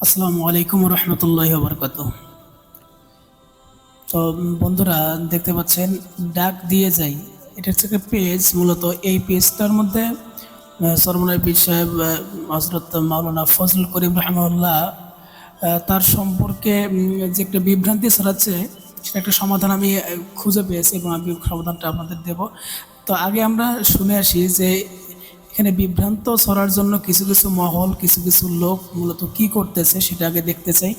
আসসালামু আলাইকুম রহমতুল্লাহ বরকত তো বন্ধুরা, দেখতে পাচ্ছেন, ডাক দিয়ে যাই। এটা হচ্ছে পেজ মূলত এই পেজটার মধ্যে সরমনাই পীর সাহেব হজরত মাওলানা ফজল করিম রহমাল্লাহ তার সম্পর্কে যে একটা বিভ্রান্তি ছড়াচ্ছে সেটা একটা সমাধান আমি খুঁজে পেয়েছি এবং আমি সমাধানটা আপনাদের দেব। তো আগে আমরা শুনে আসি যে এখানে বিভ্রান্ত ছড়ার জন্য কিছু কিছু মহল, কিছু কিছু লোক মূলত কি করতেছে সেটা আগে দেখতে চাই।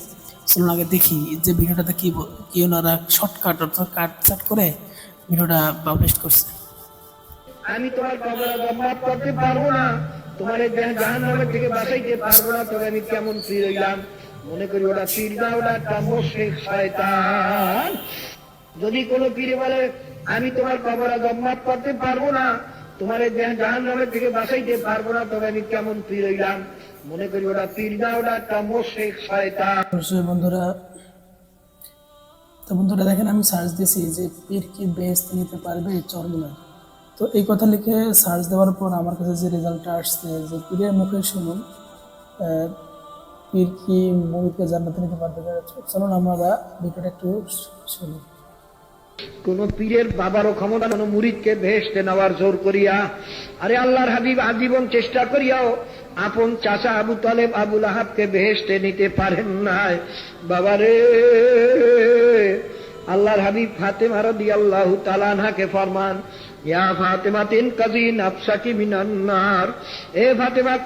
চলুন আগে দেখি যে ভিডিওটাতে কি কি ওনারা শর্টকাট অর্থাৎ কাট চাট করে ভিডিওটা পাবলিশ করছে। আমি তোমার কবর করতে পারব না। তোমার এই জাহান নামের থেকে বাঁচাইতে পারব না। তবে আমি কেমন ফির হইলাম মনে করি ওটা ফির না, ওটা একটা মোশেক শয়তান। যদি কোনো পীরে বলে আমি তোমার কবর গম্মাত করতে পারব না তোমার এই জাহান নামের থেকে বাঁচাইতে পারব না, তবে আমি কেমন ফির হইলাম? মনে করি ওটা পীর না ওটা একটা মোশেক শয়তান। বন্ধুরা, তো বন্ধুরা দেখেন, আমি সার্চ দিয়েছি যে পীর কি বেস্ট নিতে পারবে চরমনায় তো এই কথা লিখে সার্চ দেওয়ার পর আমার কাছে যে রেজাল্টটা আসছে, যে পীরের মুখে শুনুন পীর কি মুড়িকে জান্নাতে নিতে পারবে? চলুন আমরা ভিডিওটা একটু শুনি। কোন পীরের বাবারও ক্ষমতা কোন মুরিদকে ভেসতে নেওয়ার জোর করিয়া, আরে আল্লাহর হাবিব আজীবন চেষ্টা করিয়াও আপন চাচা আবু তালেব আবুল আহাবকে ভেসতে নিতে পারেন নাই। বাবারে, আল্লাহর হাবিব ফাতেমা রদি আল্লাহ তালানহাকে ফরমান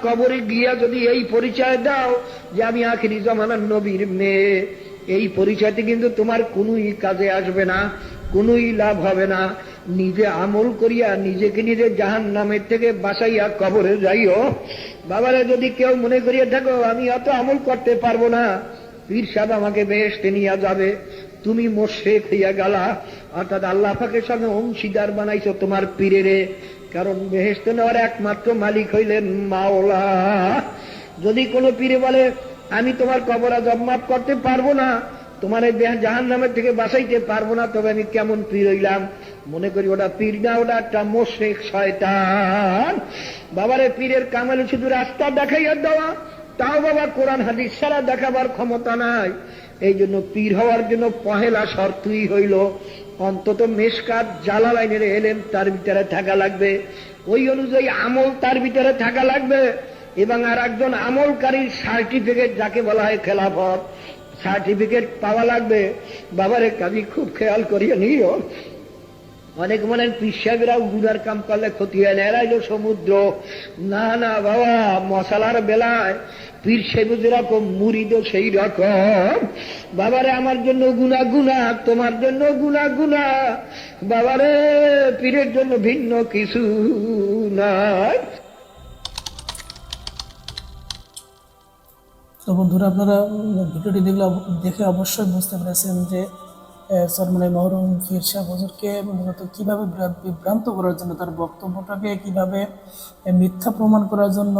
কবরে গিয়া যদি এই পরিচয় দাও যে আমি আখিরি জমানার নবীর মেয়ে, এই পরিচয়টি কিন্তু তোমার কোনোই কাজে আসবে না। কোনোই লাভ হবে না। নিজে আমল করিয়া নিজেকে নিজে জাহান নামের থেকে বাঁচাইয়া কবরে যাইও। বাবারে, যদি কেউ মনে করিয়া থাকো আমি অত আমল করতে পারব না। পীর সাহেব আমাকে বেহেস্তে নিয়ে যাবে। তুমি মোশেক হইয়া গেলা। অর্থাৎ আল্লাহ পাকের সঙ্গে অংশীদার বানাইছো তোমার পীরেরে। কারণ বেহেস্তে নেওয়ার একমাত্র মালিক হইলেন মাওলা। যদি কোনো পীরে বলে, আমি তোমার কবরা জম্মাপ করতে পারব না তোমার জাহান নামের থেকে বাঁচাইতে পারব না, তবে আমি কেমন পীর হইলাম? মনে করি ওটা পীর না, ওটা একটা মোশেক শয়তান। বাবারে, পীরের কামালে শুধু রাস্তা দেখাইয়া দেওয়া, তাও বাবা কোরআন হাদিস ছাড়া দেখাবার ক্ষমতা নাই। এই জন্য পীর হওয়ার জন্য পহেলা শর্তই হইল, অন্তত মেশকাত জালালাইনের এলেন তার ভিতরে থাকা লাগবে। ওই অনুযায়ী আমল তার ভিতরে থাকা লাগবে। এবং আর একজন আমলকারীর সার্টিফিকেট যাকে বলা হয় খেলাফত। সার্টিফিকেট পাওয়া লাগবে। বাবারে কাজী খুব খেয়াল করিয়ে নিও। অনেক মনে পিসাবিরাও গুনার কাম করলে ক্ষতি হয় না। এরা সমুদ্র। না না, বাবা, মশালার বেলায় পীর সেবু যেরকম মুড়িদও সেই রকম বাবারে, আমার জন্য গুনা গুনা, তোমার জন্য গুনা গুনা। বাবারে, পীরের জন্য ভিন্ন কিছু নাই। তো বন্ধুরা, আপনারা ভিডিওটি দেখলে দেখে অবশ্যই বুঝতে পেরেছেন যে সরমনাই মহরম ফির শাহ হুজুরকে মূলত কীভাবে বিভ্রান্ত করার জন্য, তার বক্তব্যটাকে কীভাবে মিথ্যা প্রমাণ করার জন্য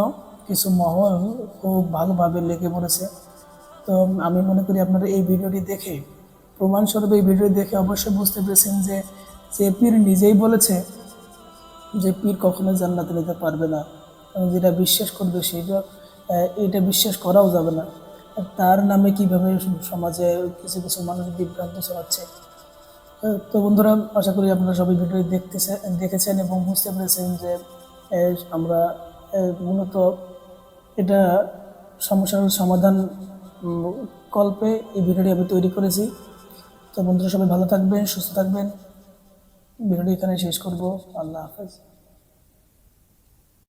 কিছু মহল খুব ভালোভাবে লেগে পড়েছে তো আমি মনে করি আপনারা এই ভিডিওটি দেখে, প্রমাণস্বরূপ এই ভিডিও দেখে অবশ্যই বুঝতে পেরেছেন যে যে পীর নিজেই বলেছে যে, পীর কখনো জান্নাতে নিতে পারবে না। এবং যেটা বিশ্বাস করবে সেটা এটা বিশ্বাস করাও যাবে না। তার নামে কীভাবে সমাজে কিছু কিছু মানুষ বিভ্রান্ত ছড়াচ্ছে। তো বন্ধুরা, আশা করি আপনারা সবাই ভিডিও দেখতেছে, দেখেছেন এবং বুঝতে পেরেছেন যে আমরা মূলত এটা সমস্যার সমাধান কল্পে এই ভিডিওটি আমি তৈরি করেছি। তো বন্ধুরা, সবাই ভালো থাকবেন, সুস্থ থাকবেন। ভিডিওটি এখানে শেষ করব। আল্লাহ হাফেজ।